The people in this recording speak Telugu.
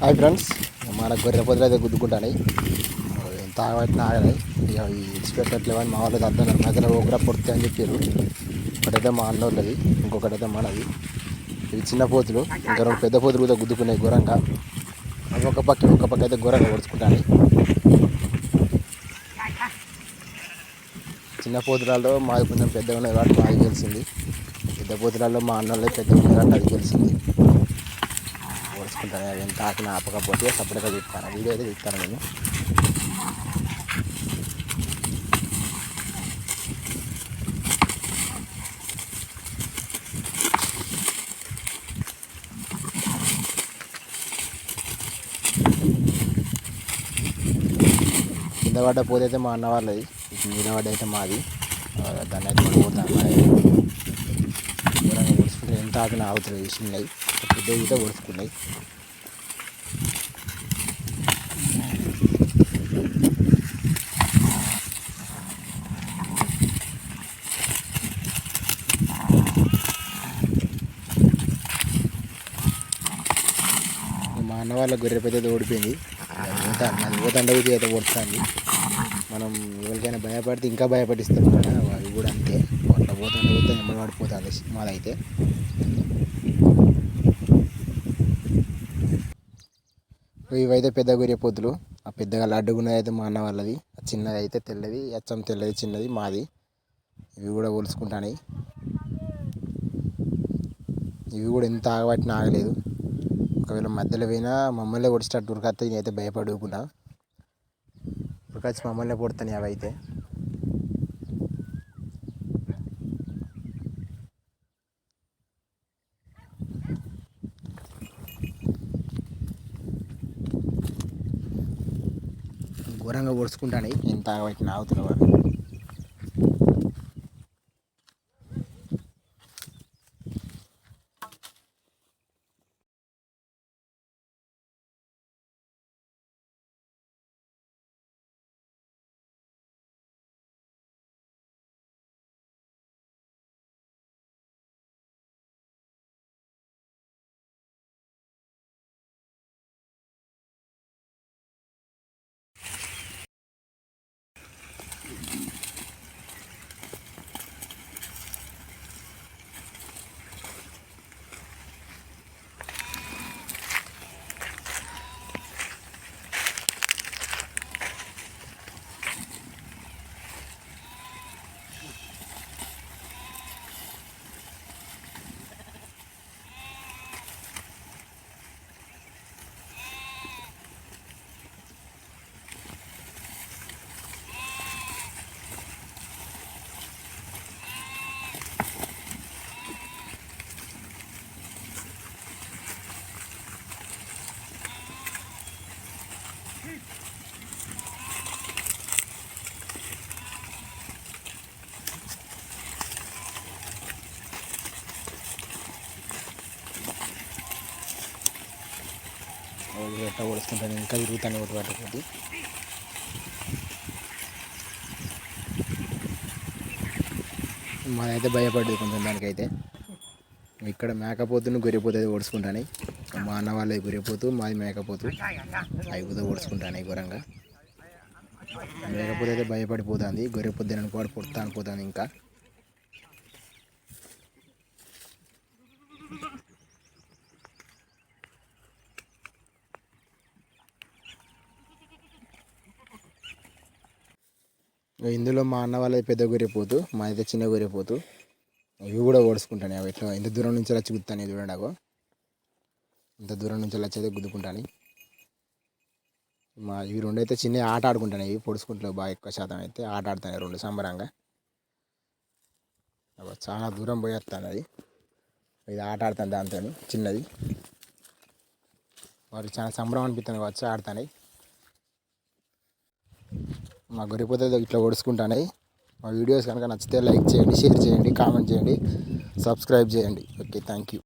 హాయ్ ఫ్రెండ్స్ మన గొర్రె పొద్దులు అయితే గుద్దుకుంటాయి ఎంత ఆగబట్టిన ఆగలే. ఇక ఈ అని మా వాళ్ళు అర్థం మధ్యలో ఒకరా పొడితే అని చెప్పారు. ఒకటైతే మా అన్నోళ్ళది ఇంకొకటైతే మనది. ఇవి చిన్న పోతులు ఇంకా రెండు పెద్ద పోతులు కూడా గుద్దుకున్నాయి ఘోరంగా. అవి ఒక పక్క ఒక పక్క అయితే ఘోరంగా పొడుచుకుంటాయి చిన్న పోతులలో మాది కొంచెం పెద్దగా ఉన్నది కాబట్టి మాది తెలిసింది పెద్ద పోతులలో మా అన్నోళ్ళే పెద్ద ఉన్నది కాబట్టి అది తెలిసింది ఓడుచుకుంటాను అవి ఎంత ఆకిన ఆపకపోతే సపరేట్గా చెప్తాను వీడియో అయితే చెప్తాను నేను. కింద పడ్డ పోతే అయితే మా అన్న వాళ్ళది. మీద పడ్డ అయితే మాది. దాన్ని అయితే పోతాను దూరంగా ఓడుచుకుంటే వేసినాయి ఆకిన ఆగుతుంది పెద్ద ఈత మా అన్న వాళ్ళ గొర్రె పెద్ద ఓడిపోయింది. కొడతాను. అది పోతండ అయితే అయితే మనం ఎవరికైనా భయపడితే ఇంకా భయపడిస్తాం కదా. అవి కూడా అంతే. అట్లా పోతుంటే పోతే ఎమ్మడి పడిపోతుంది మాదైతే. ఇవైతే పెద్ద గొర్రె పోతులు ఆ పెద్దగా లడ్డుగున్నది అయితే మా అన్న వాళ్ళది. ఆ చిన్నది అయితే తెల్లది. అచ్చం తెల్లది చిన్నది మాది. ఇవి కూడా ఒలుచుకుంటాయి ఇవి కూడా ఎంత ఆగబట్టిన ఆగలేదు. ఒకవేళ మధ్యలో పోయినా మమ్మల్ని పొడిచేటట్టు ఉరికొస్తే నేనైతే భయపడుకున్నా. ఉరికొచ్చి మమ్మల్ని కొడతాను అవి అయితే ఘోరంగా పొడుచుకుంటాను ఎంత ఆగబట్టిన నాగుతున్నావు ఎట్లా పొడుచుకుంటాను ఇంకా తిరుగుతాను ఒకటి పట్టుకోటి మాదైతే భయపడ్డది కొంచెం దానికైతే. ఇక్కడ మేకపోతును గొరిపోతుంది ఓడుచుకుంటాను మా అన్న వాళ్ళది గొరిపోతూ మాది మేకపోతూ. అవి కూడా ఓడుచుకుంటాను ఘోరంగా. మేకపోతే అయితే భయపడిపోతుంది. గొర్రెపోతు తినని కూడా పుడతా అనిపోతుంది ఇంకా. ఇందులో మా అన్న వాళ్ళది పెద్ద గొర్రెపోతు మాదైతే చిన్న గొర్రెపోతు ఇవి కూడా ఓడుచుకుంటాను అవి ఎట్లా ఇంత దూరం నుంచి వచ్చి గుద్దుతాను చూడండి అగో. ఇంత దూరం నుంచి వచ్చి అయితే గుద్దుకుంటాను. మా ఇవి రెండు అయితే చిన్న ఆట ఆడుకుంటాను ఇవి పొడుచుకుంటాయి బాగా ఎక్కువ శాతం అయితే ఆట ఆడుతాయి రెండు సంబరంగా. చాలా దూరం పోయేస్తాను అది ఇది ఆట ఆడతాను దాంతో చిన్నది. వారికి చాలా సంబరం అనిపిస్తుంది వచ్చి ఆడతాను. మా గొర్రెపోతే ఇట్లా ఒడుచుకుంటాయి మా వీడియోస్ కనుక నచ్చితే లైక్ చేయండి షేర్ చేయండి కామెంట్ చేయండి సబ్స్క్రైబ్ చేయండి. Okay thank you